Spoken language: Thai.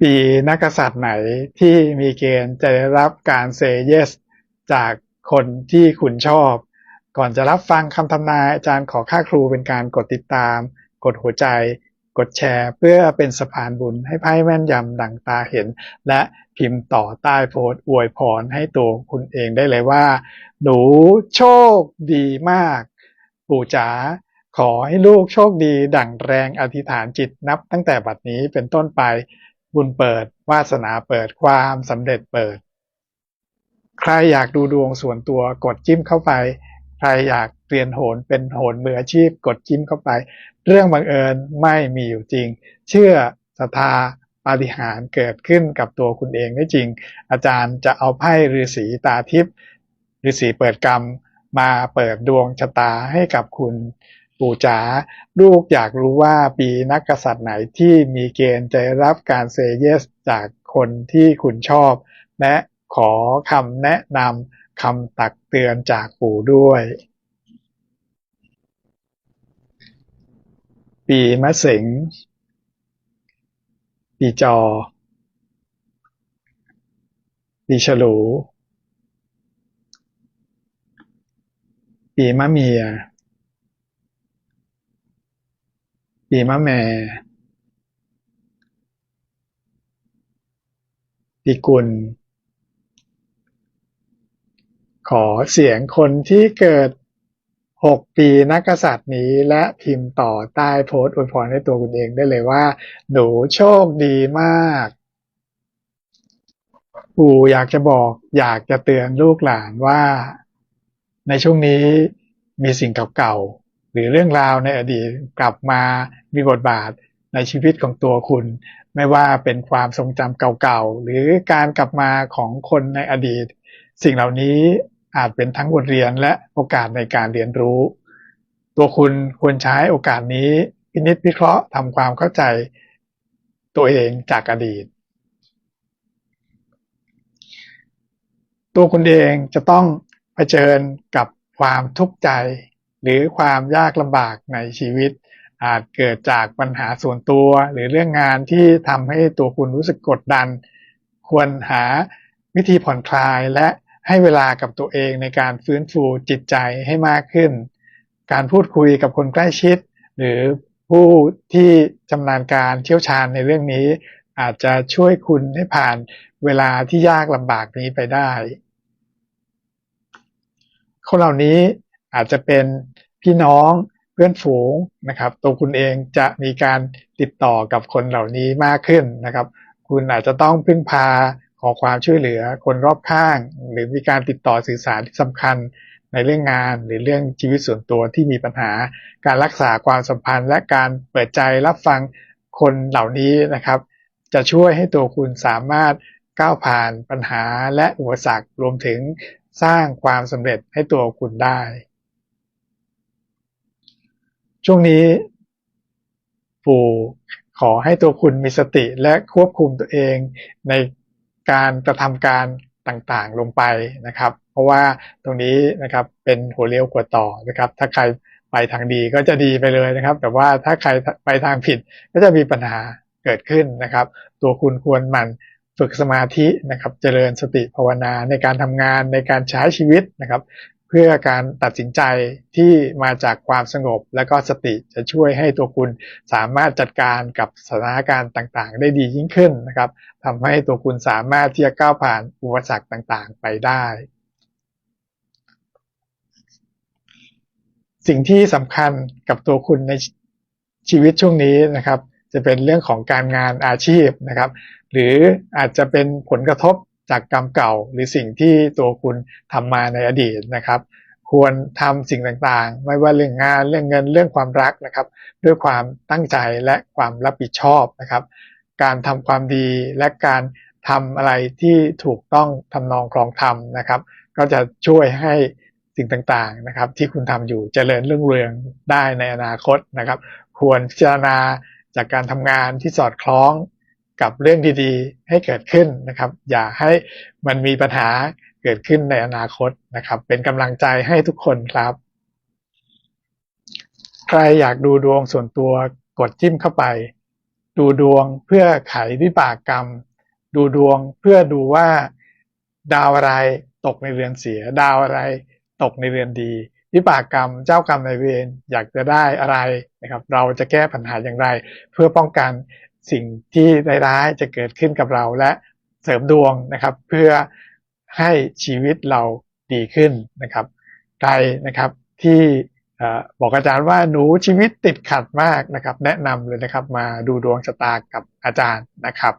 ปีนักษัตริย์ไหนที่มีเกณฑ์จะได้รับการเซเยสจากคนที่คุณชอบ ก่อนจะรับฟังคำทำนายอาจารย์ขอค่าครูเป็นการกดติดตาม กดหัวใจ กดแชร์ เพื่อเป็นสะพานบุญให้ไพ่แม่นยำดังตาเห็น และพิมพ์ต่อใต้โพสต์อวยพรให้ตัวคุณเองได้เลยว่า หนูโชคดีมาก ปู่จ๋าขอให้ลูกโชคดี ดั่งแรงอธิษฐานจิตนับตั้งแต่บัดนี้เป็นต้นไป บุญเปิด วาสนาเปิดความสำเร็จเปิด ใครอยากดูดวงส่วนตัวกดจิ้มเข้าไป ใครอยากเรียนโหนเป็นโหนมืออาชีพกดจิ้มเข้าไป เรื่องบังเอิญไม่มีอยู่จริง เชื่อศรัทธาปาฏิหาริย์เกิดขึ้นกับตัวคุณเองได้จริง อาจารย์จะเอาไพ่ฤาษีตาทิพย์ฤาษีเปิดกรรมมาเปิดดวงชะตาให้กับคุณ ปู่จ๋าลูกอยากรู้ว่าปีนักกษัตริย์ไหนที่มีเกณฑ์จะรับการเซเยสจากคนที่คุณชอบ และขอคำแนะนำคำตักเตือนจากปู่ด้วย ปีมะเสงปีจอ ปีฉลู ปีมะเมีย ปีมะแม่ปีกุล ขอเสียงคนที่เกิด 6 ปีนักกษัตริย์นี้และพิมพ์ต่อใต้โพสต์อวยพรให้ตัวคุณเองได้เลยว่า หนูโชคดีมากปู่อยากจะบอกอยากจะเตือนลูกหลานว่า ในช่วงนี้มีสิ่งเก่าๆ หรือเรื่องราวในอดีตกลับมามีบทบาทในชีวิตของตัวคุณ ไม่ว่าเป็นความทรงจำเก่าๆ หรือการกลับมาของคนในอดีต สิ่งเหล่านี้อาจเป็นทั้งบทเรียนและโอกาสในการเรียนรู้ ตัวคุณควรใช้โอกาสนี้พินิจพิเคราะห์ทำความเข้าใจตัวเองจากอดีต ตัวคุณเองจะต้องเผชิญกับความทุกข์ใจ หรือความยากลำบากในชีวิต อาจเกิดจากปัญหาส่วนตัว หรือเรื่องงานที่ทำให้ตัวคุณรู้สึกกดดัน ควรหาวิธีผ่อนคลายและให้เวลากับตัวเองในการฟื้นฟูจิตใจให้มากขึ้น การพูดคุยกับคนใกล้ชิด หรือผู้ที่ชำนาญการเชี่ยวชาญในเรื่องนี้ อาจจะช่วยคุณให้ผ่านเวลาที่ยากลำบากนี้ไปได้ คนเหล่านี้ อาจจะเป็นพี่น้องเพื่อนฝูงนะครับ ตัวคุณเองจะมีการติดต่อกับคนเหล่านี้มากขึ้นนะครับ คุณอาจจะต้องพึ่งพาขอความช่วยเหลือคนรอบข้าง หรือมีการติดต่อสื่อสารที่สำคัญในเรื่องงานหรือเรื่องชีวิตส่วนตัวที่มีปัญหา การรักษาความสัมพันธ์ และการเปิดใจรับฟังคนเหล่านี้นะครับ จะช่วยให้ตัวคุณสามารถก้าวผ่านปัญหาและอุปสรรครวมถึงสร้างความสำเร็จให้ตัวคุณได้ ช่วงนี้ ปู่ขอให้ตัวคุณมีสติและควบคุมตัวเองในการกระทำการต่างๆลงไปนะครับ เพราะว่าตรงนี้นะครับเป็นหัวเลี้ยวหัวต่อนะครับ ถ้าใครไปทางดีก็จะดีไปเลยนะครับ แต่ว่าถ้าใครไปทางผิดก็จะมีปัญหาเกิดขึ้นนะครับ ตัวคุณควรหมั่นฝึกสมาธินะครับ เจริญสติภาวนาในการทำงานในการใช้ชีวิตนะครับ เพื่อการตัดสินใจที่มาจากความสงบและก็สติจะช่วยให้ตัวคุณสามารถจัดการกับสถานการณ์ต่างๆ ได้ดียิ่งขึ้นนะครับทำให้ตัวคุณสามารถที่จะก้าวผ่านอุปสรรคต่างๆ ไปได้ สิ่งที่สำคัญกับตัวคุณในชีวิตช่วงนี้นะครับ จะเป็นเรื่องของการงานอาชีพนะครับ หรืออาจจะเป็นผลกระทบ จากกรรมเก่าหรือสิ่งที่ตัวคุณทำมาในอดีตนะครับ ควรทำสิ่งต่างๆ ไม่ว่าเรื่องงานเรื่องเงินเรื่องความรักนะครับ ด้วยความตั้งใจและความรับผิดชอบนะครับ การทำความดีและการทำอะไรที่ถูกต้องทำนองครองธรรมนะครับ ก็จะช่วยให้สิ่งต่างๆนะครับ ที่คุณทำอยู่เจริญเรื่องเรืองได้ในอนาคตนะครับ ควรพิจารณาจากการทำงานที่สอดคล้อง กับเรื่องดีๆ ให้เกิดขึ้นนะครับ อย่าให้มันมีปัญหาเกิดขึ้นในอนาคตนะครับ เป็นกำลังใจให้ทุกคนครับ ใครอยากดูดวงส่วนตัวกดจิ้มเข้าไป ดูดวงเพื่อไขวิบากกรรม ดูดวงเพื่อดูว่าดาวอะไรตกในเรือนเสีย ดาวอะไรตกในเรือนดีวิบากกรรมเจ้ากรรมนายเวรอยากจะได้อะไรนะครับ เราจะแก้ปัญหาอย่างไร เพื่อป้องกัน สิ่งที่ร้ายๆจะเกิดขึ้นกับเราและเสริมดวงนะครับ เพื่อให้ชีวิตเราดีขึ้นนะครับใครนะครับที่บอกอาจารย์ว่าหนูชีวิตติดขัดมากนะครับ แนะนำเลยนะครับมาดูดวงชะตากับอาจารย์นะครับ